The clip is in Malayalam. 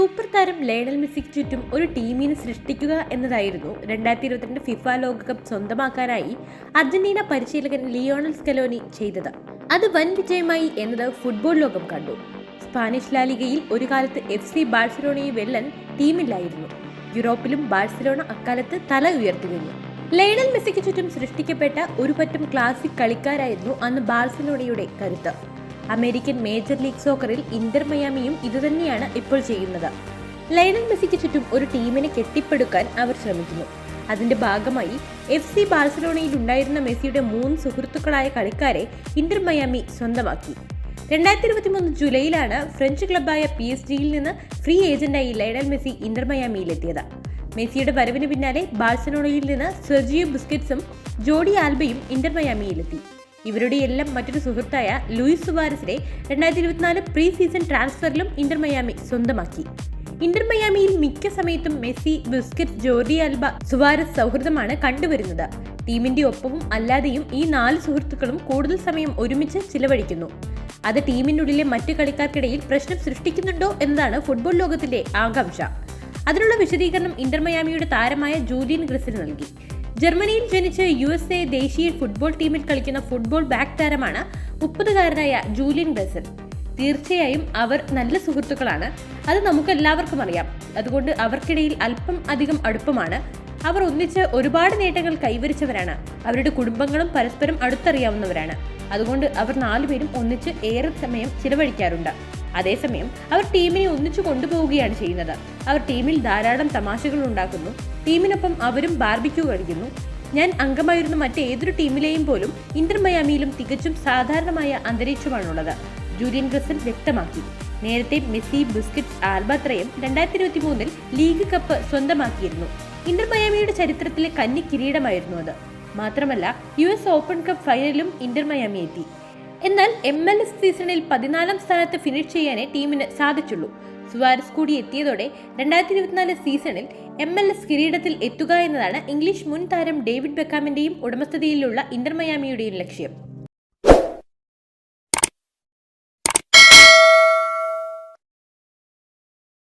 സൂപ്പർ താരം ലയണൽ മെസ്സിക്ക് ചുറ്റും ഒരു ടീമിനെ സൃഷ്ടിക്കുക എന്നതായിരുന്നു രണ്ടായിരത്തി ഇരുപത്തിരണ്ട് ഫിഫ ലോകകപ്പ് സ്വന്തമാക്കാനായി അർജന്റീന പരിശീലകൻ ലിയോണൽ സ്കലോനി ചെയ്തത്. അത് വൻ വിജയമായി എന്നത് ഫുട്ബോൾ ലോകം കണ്ടു. സ്പാനിഷ് ലാലികയിൽ ഒരു കാലത്ത് എഫ് സി ബാഴ്സലോണയെ വെല്ലൻ ടീമില്ലായിരുന്നു യൂറോപ്പിലും ബാഴ്സലോണ അക്കാലത്ത് തല ഉയർത്തി നിന്നു. ലയണൽ മെസ്സിക്ക് ചുറ്റും സൃഷ്ടിക്കപ്പെട്ട ഒരു പറ്റം ക്ലാസിക് കളിക്കാരായിരുന്നു അന്ന് ബാഴ്സലോണയുടെ കരുത്ത്. അമേരിക്കൻ മേജർ ലീഗ് സോക്കറിൽ ഇന്റർ മയാമിയും ഇതുതന്നെയാണ് ഇപ്പോൾ ചെയ്യുന്നത്. ലയണൽ മെസ്സിക്ക് ചുറ്റും ഒരു ടീമിനെ കെട്ടിപ്പടുക്കാൻ അവർ ശ്രമിക്കുന്നു. അതിന്റെ ഭാഗമായി എഫ് സി ബാഴ്സലോണയിൽ ഉണ്ടായിരുന്ന മെസ്സിയുടെ മൂന്ന് സുഹൃത്തുക്കളായ കളിക്കാരെ ഇന്റർ മയാമി സ്വന്തമാക്കി. രണ്ടായിരത്തി ഇരുപത്തി മൂന്ന് ജൂലൈയിലാണ് ഫ്രഞ്ച് ക്ലബായ പി എസ് ജിയിൽ നിന്ന് ഫ്രീ ഏജന്റായി ലയണൽ മെസ്സി ഇന്റർ മയാമിയിലെത്തിയത്. മെസ്സിയുടെ വരവിന് പിന്നാലെ ബാഴ്സലോണയിൽ നിന്ന് സെർജിയോ ബിസ്കറ്റ്സും ജോഡി ആൽബയും ഇന്റർ മയാമിയിലെത്തി. ഇവരുടെ എല്ലാം മറ്റൊരു സുഹൃത്തായ ലൂയിസ് സുവാരസിനെ രണ്ടായിരത്തി ഇരുപത്തിനാല് പ്രീ സീസൺ ട്രാൻസ്ഫറിലും ഇന്റർ മയാമി സ്വന്തമാക്കി. ഇന്റർ മയാമിയിൽ മിക്ക സമയത്തും Messi Busquets Jordi Alba Suarez സൗഹൃദമാണ് കണ്ടുവരുന്നത്. ടീമിന്റെ ഒപ്പവും അല്ലാതെയും ഈ നാല് സുഹൃത്തുക്കളും കൂടുതൽ സമയം ഒരുമിച്ച് ചിലവഴിക്കുന്നു. അത് ടീമിനുള്ളിലെ മറ്റു കളിക്കാർക്കിടയിൽ പ്രശ്നം സൃഷ്ടിക്കുന്നുണ്ടോ എന്നതാണ് ഫുട്ബോൾ ലോകത്തിന്റെ ആകാംക്ഷ. അതിനുള്ള വിശദീകരണം ഇന്റർ മയാമിയുടെ താരമായ ജൂലിയൻ ഗ്രിസിന് നൽകി. ജർമ്മനിയിൽ ജനിച്ച് യു എസ് എ ദേശീയ ഫുട്ബോൾ ടീമിൽ കളിക്കുന്ന ഫുട്ബോൾ ബാക്ക് താരമാണ് മുപ്പതുകാരനായ ജൂലിയൻ ഗ്രസൽ തീർച്ചയായും അവർ നല്ല സുഹൃത്തുക്കളാണ്. അത് നമുക്ക് എല്ലാവർക്കും അറിയാം. അതുകൊണ്ട് അവർക്കിടയിൽ അല്പം അധികം അടുപ്പമാണ്. അവർ ഒന്നിച്ച് ഒരുപാട് നേട്ടങ്ങൾ കൈവരിച്ചവരാണ്. അവരുടെ കുടുംബങ്ങളും പരസ്പരം അടുത്തറിയാവുന്നവരാണ്. അതുകൊണ്ട് അവർ നാലുപേരും ഒന്നിച്ച് ഏറെ സമയം ചിലവഴിക്കാറുണ്ട്. അതേസമയം അവർ ടീമിനെ ഒന്നിച്ചു കൊണ്ടുപോവുകയാണ് ചെയ്യുന്നത്. അവർ ടീമിൽ ധാരാളം തമാശകൾ ഉണ്ടാക്കുന്നു. ടീമിനൊപ്പം അവരും ബാർബിക്യൂ കഴിക്കുന്നു. ഞാൻ അംഗമായിരുന്ന മറ്റേതൊരു ടീമിലെയും പോലും ഇന്റർ മയാമിയിലും തികച്ചും സാധാരണമായ അന്തരീക്ഷമാണുള്ളത്. ജൂലിയൻ ഗ്രസൽ വ്യക്തമാക്കി. നേരത്തെ മെസ്സി ബിസ്കറ്റ് ആൽബാത്രയും രണ്ടായിരത്തി ഇരുപത്തി മൂന്നിൽ ലീഗ് കപ്പ് സ്വന്തമാക്കിയിരുന്നു. ഇന്റർ മയാമിയുടെ ചരിത്രത്തിലെ കന്നി കിരീടമായിരുന്നു അത്. മാത്രമല്ല യു എസ് ഓപ്പൺ കപ്പ് ഫൈനലിലും ഇന്റർ മയാമി എത്തി. എന്നാൽ എം എൽ എസ് സീസണിൽ പതിനാലാം സ്ഥാനത്ത് ഫിനിഷ് ചെയ്യാനേ ടീമിന് സാധിച്ചുള്ളൂ. സുവാരസ് കൂടി എത്തിയതോടെ രണ്ടായിരത്തി ഇരുപത്തിനാല് സീസണിൽ എം എൽ എസ് കിരീടത്തിൽ എത്തുക എന്നതാണ് ഇംഗ്ലീഷ് മുൻ താരം ഡേവിഡ് ബെക്കാമിന്റെയും ഉടമസ്ഥതയിലുള്ള ഇന്റർ മയാമിയുടെയും ലക്ഷ്യം.